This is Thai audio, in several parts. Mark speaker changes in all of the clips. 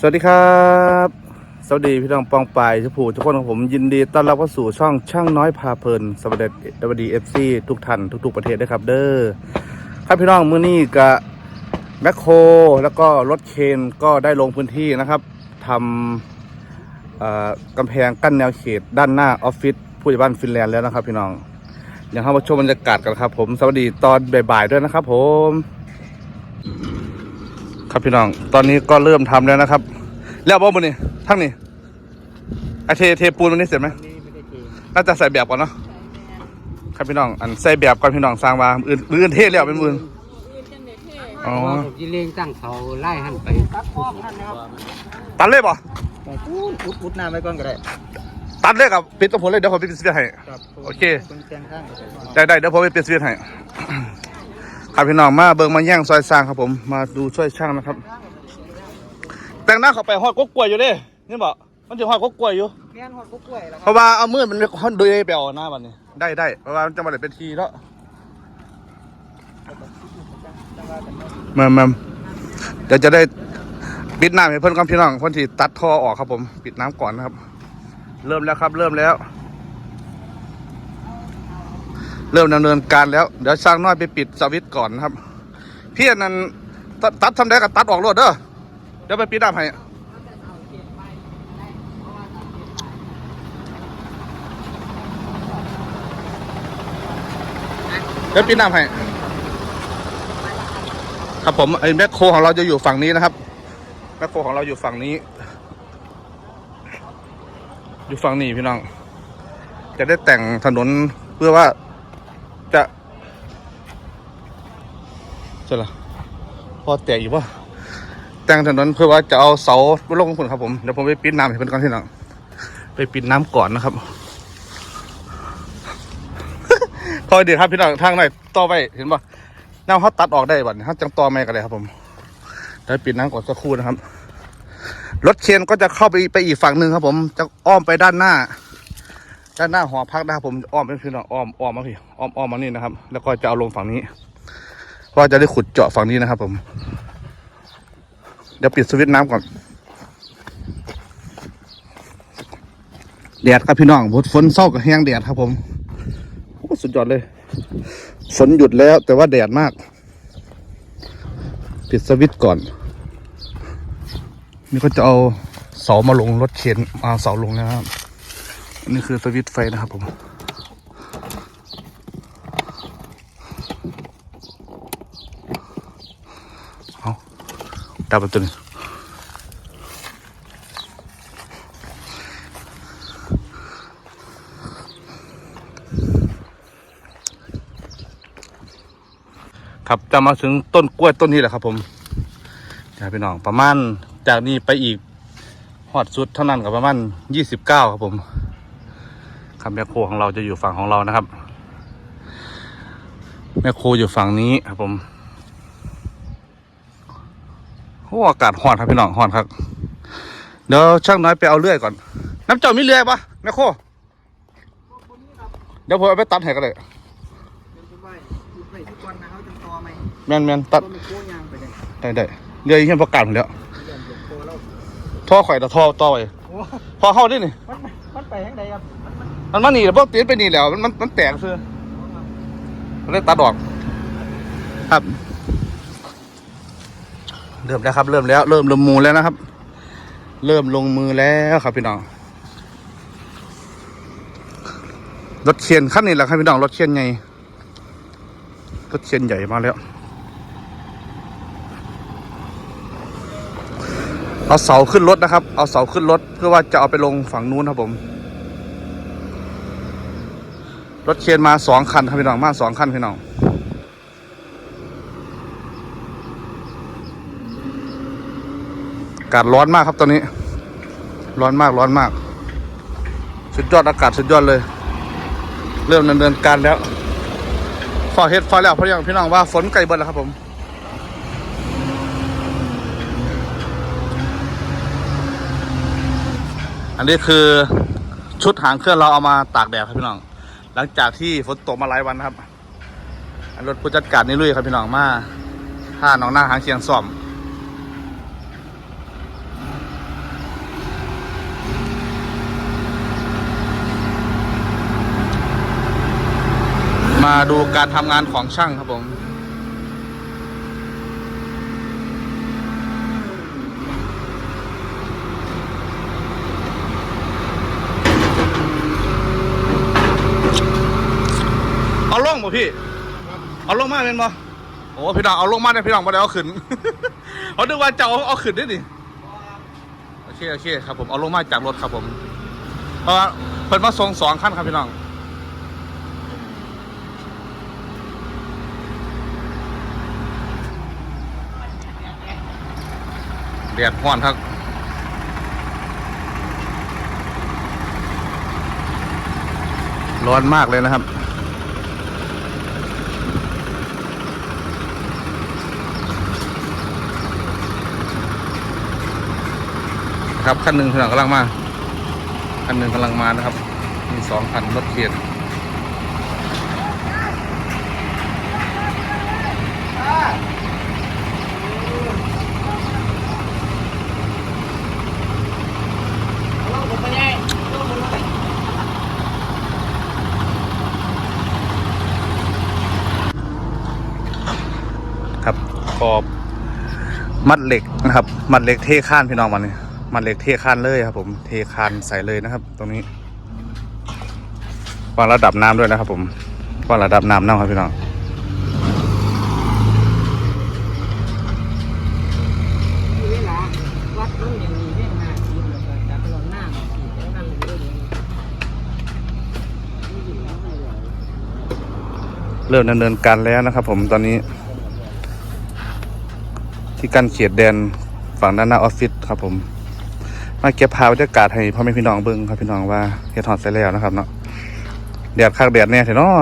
Speaker 1: สวัสดีครับ สวัสดีพี่น้องปองปายทุกผู้ทุกคนของผมยินดีต้อนรับเข้าสู่ช่องช่างน้อยพาเพลินสวัสดีสวัสดีเอฟซีทุกท่านทุกๆประเทศด้วยครับ เด้อครับพี่น้องมื้อนี้กับแมคโครแล้วก็รถเคนก็ได้ลงพื้นที่นะครับทำเอ่อกำแพงกั้นแนวเขตด้านหน้าออฟฟิศผู้ใหญ่บ้านฟินแลนด์แล้วนะครับ พี่น้องอย่างเข้ามาชมบรรยากาศกันครับ ผมสวัสดีตอนบ่ายๆด้วยนะครับ ผม ครับพี่น้อง ตอนนี้ก็เริ่มทำแล้วนะครับ แล้วบ่มันนี่ทั้งนี้ไอเทเทปูนมันนี่เสร็จไหมน่าจะใส่แบบก่อนเนาะครับพี่น้องอันใส่แบบก่อนพี่น้องสร้างมาอื่นอื่นเทแล้วเป็นมืออ๋อ
Speaker 2: ผมจะเลี้ยงตั้งเขาไล่หันไป
Speaker 3: ตัดพร้อมกันนะครับ
Speaker 1: ตัดเลยป่ะ
Speaker 3: แต่พูดอุดอุดน้ำไว้ก่อนก็ได้
Speaker 1: ตัดเลยกับปิดตัวผมเลยเดี๋ยวผมไปปิดสวิตช์ให้
Speaker 3: ครับ
Speaker 1: โอเค
Speaker 3: เป็นแกงข้างก็ได้
Speaker 1: ได้ได้เดี๋ยวผมไปปิดสวิตช์ให้ ครับพี่น้องมาเบิ่งมาแย่งซอยสร้างครับผม มาดูช่วยช่างนะครับ แต่งหน้าเข้าไปหอดกกกล้วยอยู่เด้นี่บอกมันจะหอดกกกล้วยอยู่
Speaker 3: แม่นหอดกุ๊กกล้วยแล้ว
Speaker 1: เพ
Speaker 3: ครับ
Speaker 1: ราะว่าเอามือมันเขาดูไปเอาหน้าบันนี้ ได้ได้เพราะว่ามันจะมาเลยเป็นทีแล้ว
Speaker 3: จังหวะกันเนาะ
Speaker 1: มามาเดี๋ยวจะได้ปิดน้ำให้เพื่อนกับพี่น้องคนที่ตัดท่อออกครับผม ปิดน้ำก่อนนะครับ เริ่มแล้วครับ เริ่มแล้ว เริ่มดำเนินการแล้ว เดี๋ยวช่างน้อยไปปิดสวิตช์ก่อนนะครับ พี่อันนั้นตัดตัดทำได้กับตัดออกรถเด้อเดี๋ยวไปปิดน้ำให้เดี๋ยวปิดน้ำให้ครับผมไอ้แมคโครของเราจะอยู่ฝั่งนี้นะครับแมคโครของเราอยู่ฝั่งนี้ อยู่ฝั่งนี้พี่น้อง จะได้แต่งถนนเพื่อว่าจะ จะละพอแตกอยู่ปะแต่งถนนเพื่อว่าจะเอาเสาไปลงฝุ่นครับผมเดี๋ยวผมไปปิดน้ำให้เพื่อนก่อนพี่น้องไปปิดน้ำก่อนนะครับคอยดีครับพี่น้องทางไหนต่อไปเห็นปะน้ำเขาตัดออกได้บัดนี้เขาจังต่อไม่กันเลยครับผมเดี๋ยวปิดน้ำก่อนสักครู่นะครับ รถเคนก็จะเข้าไปไปอีกฝั่งหนึ่งครับ ผมจะอ้อมไปด้านหน้า ด้านหน้าหอพักนะครับผมอ้อมเป็นคืออ้อมอ้อมมาพี่อ้อมอ้อมมานี่นะครับ แล้วก็จะเอาลงฝั่งนี้ เพราะว่าจะได้ขุดเจาะฝั่งนี้นะครับ ผม เดี๋ยวปิดสวิตช์น้ำก่อนแดดครับพี่น้องฝนเศร้ากับแห้งแดดครับ ผมโอ้สุดยอดเลย ฝนหยุดแล้ว แต่ว่าแดดมาก ปิดสวิตช์ก่อน นี่ก็จะเอาเสามาลงรถเข็นเอาเสาลงแล้วครับนนี่คือสวิตช์ไฟนะครับผม เอา ดับประตูนี้ครับจะมาถึงต้นกล้วยต้นนี้แหละครับ ผมจะพี่น้องประมาณจากนี้ไปอีกหอดสุดเท่านั้นกับประมาณยี่สิบเก้าครับผมคำแม่โคของเราจะอยู่ฝั่งของเรานะครับ แม่โคอยู่ฝั่งนี้ครับผม โอ้อากาศหอนครับพี่น้องหอนครับ เดี๋ยวช่างน้อยไปเอาเลื่อยก่อน น้ำเจ้ามีเลื่อยปะแม่โคเดี๋ยวผมเอาไปตัดให้ก็เลย
Speaker 3: เป็นต้นไม้อุดไว้ทุกวันนะเขาจะต่อไหม
Speaker 1: แมนแมนตัด
Speaker 3: ต้นมันโค้งยางไปเลย
Speaker 1: ได้ได้เลื่อยเห็นประกาศผมแล้ว
Speaker 3: เดือนเดือนโตแล้ว
Speaker 1: ท่อข่อยแต่ท่อต่อไป
Speaker 3: โอ้
Speaker 1: พอเข้าได้นี่
Speaker 3: มันมันไปทางใดครับมันมัน
Speaker 1: มันมาหนีแล้วพวกตีนไปหนีแล้วมันมันมันแตกคือมันเลยตัดออก ครับ เริ่มแล้วครับ เริ่มแล้ว เริ่มลงมือแล้วนะครับ เริ่มลงมือแล้วครับพี่น้องรถเคียนขั้นนี้แหละครับพี่น้องรถเคียนใหญ่รถเคียนใหญ่มาแล้วเอาเสาขึ้นรถนะครับ เอาเสาขึ้นรถเพื่อว่าจะเอาไปลงฝั่งนู้นครับผม รถเคนมาสองคันครับพี่น้องมาสองคันพี่น้องอากาศร้อนมากครับตอนนี้ ร้อนมากร้อนมาก สุดยอดอากาศสุดยอดเลย เริ่มดำเนินการแล้วฟอเฮ็ดฟอแล้วเพราะอย่างพี่น้องว่าฝนไกลเบิดแล้วครับผมอันนี้คือชุดหางเครื่องเราเอามาตากแดดครับพี่น้อง หลังจากที่ฝนตกมาหลายวันครับ อันรถผู้จัดการนี่ลุยครับพี่น้องมาท่าหนองหน้าหางเชียงซ่อม มาดูการทำงานของช่างครับผมเอาลงบ่พี่ เอาลงมาเป็นบ่โอ้พี่น้องเอาลงมาเนี่ยพี่น้องมาได้เอาขึ้นเขาดูว่าจะเอาเอาขึ้นได้ดิโอเคโอเคครับผมเอาลงมาจากรถครับผมเพราะว่าเพิ่นมาส่งสองขั้นครับพี่น้อง แดดห้อนครับร้อนมากเลยนะครับ ครับคันหนึ่งกำลังมาคันหนึ่งกำลังมานะครับ มีสองคันรถเขียน มัดเหล็กนะครับ มัดเหล็กเทข้านพี่น้องวันนี้มัดเหล็กเทข้านเลยครับ ผมเทคานใส่เลยนะครับ ตรงนี้วางระดับน้ำด้วยนะครับ ผมวางระดับน้ำน้ำครับพี่น้อง
Speaker 2: เริ่ม
Speaker 1: ดำเนินการแล้วนะครับ ผมตอนนี้ ที่กั้นเขียดแดนฝั่งด้านหน้าออฟฟิศครับผม มาเก็บภาพบรรยากาศให้พ่อแม่พี่น้องเบิ่งครับพี่น้องว่าเฮ็ดฮอดใส่แล้วนะครับเนาะแดดคักแดดแน่เถอะเนาะ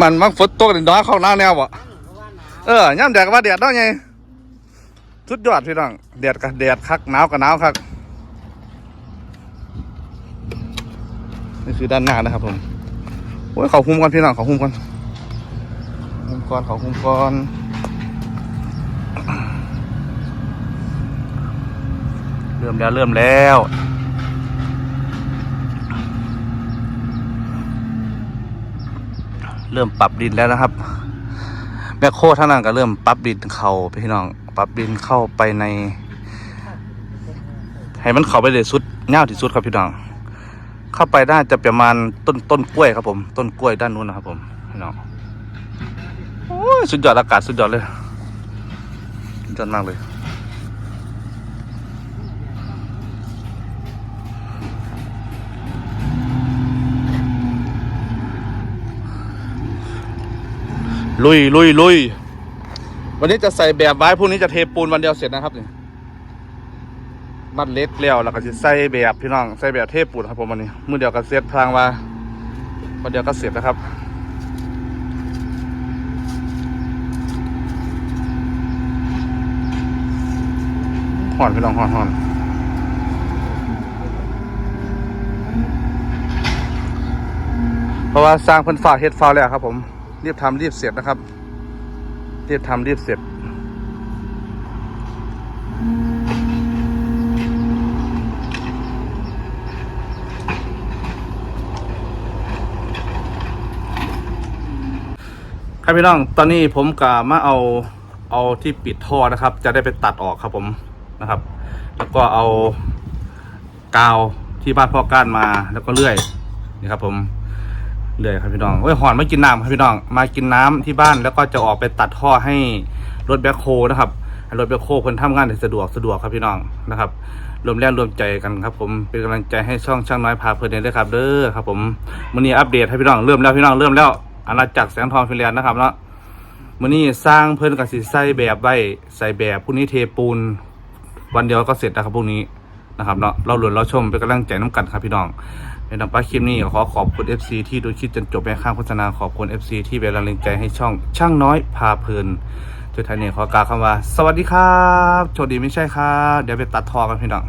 Speaker 1: มันมักฝนตกนี่น้อยเข้าหน้าแนวบ่
Speaker 2: เพราะว่าหนาว
Speaker 1: เออย่ำแดดก็ว่าแดดเนาะไงสุดยอดพี่น้องแดดกับแดดคักหนาวกับหนาวคักนี่คือด้านหน้านะครับผมโอ้ยเขาหุ้มก่อนพี่น้องเขาหุ้มก่อนหุ้มก่อนเขาหุ้มก่อน เริ่มแล้วเริ่มแล้วเริ่มปรับดินแล้วนะครับแมคโครท่านั้นก็เริ่มปรับดินเข้าพี่น้อง ปรับดินเข้าไปในให้มันเข้าไปเลยสุดเงาวที่สุดครับพี่น้อง เข้าไปได้จะประมาณต้นต้นกล้วยครับผม ต้นกล้วยด้านนู้นนะครับผมพี่น้องโอ้ยสุดยอดอากาศสุดยอดเลย ยอดมากเลย ลุยลุยลุยวันนี้จะใส่แบบไว้พรุ่งนี้จะเทปูนวันเดียวเสร็จนะครับนี่มัดเล็กแล้วแล้วก็จะใส่แบบพี่น้องใส่แบบเทปูนครับผมวันนี้มือเดียวก็เสร็จพลางว่าวันเดียวก็เสร็จนะครับ ห่อนพี่น้องห่อนห่อนเพราะว่าสร้างเพิ่นฝากเฮ็ดฟาวแล้วครับ ผมรีบทำรีบเสร็จนะครับรีบทำรีบเสร็จครับพี่น้อง ตอนนี้ผมกะมาเอาเอาที่ปิดท่อนะครับ จะได้ไปตัดออกครับผม นะครับ แล้วก็เอากาวที่บ้านพ่อก้านมาแล้วก็เลื่อยนี่ครับ ผมเลื่อยครับพี่น้องเอ้ยหอนไมากินน้ำครับพี่น้อง มากินน้ำที่บ้านแล้วก็จะออกไปตัดท่อให้รถแบ็คโฮนะครับรถแบ็คโฮเพิ่นทำงานได้สะดวกสะดวกครับพี่น้องนะครับรวมแรงรวมใจกันครับ ผมเป็นกำลังใจให้ช่องช่างน้อยพาเพลินด้วยครับเด้อครับผมมื้อนี้อัปเดตให้พี่น้องเริ่มแล้วพี่น้องเริ่มแล้วอาณาจักรแสงทองฟินแลนด์นะครับเนาะมื้อนี้สร้างเพิ่นกับสิใส่แบบไว้ใส่แบบพรุ่งนี้เทปูน วันเดียวก็เสร็จนะครับพวกนี้นะครับเนาะเราหลุนเราชมเป็นกำลังใจน้ำกันครับพี่น้องในนำป้าคลิปนี้ขอขอบคุณ FC ที่ดูคลิปจนจบในข้างโฆษณาขอบคุณ FC ที่เป็นกำลังใจให้ช่อง ช่างน้อยพาเพลินจุดท้ายนี้ขอกล่าวคำว่า สวัสดีครับโชคดีไม่ใช่ครับเดี๋ยวไปตัดทอกันพี่น้อง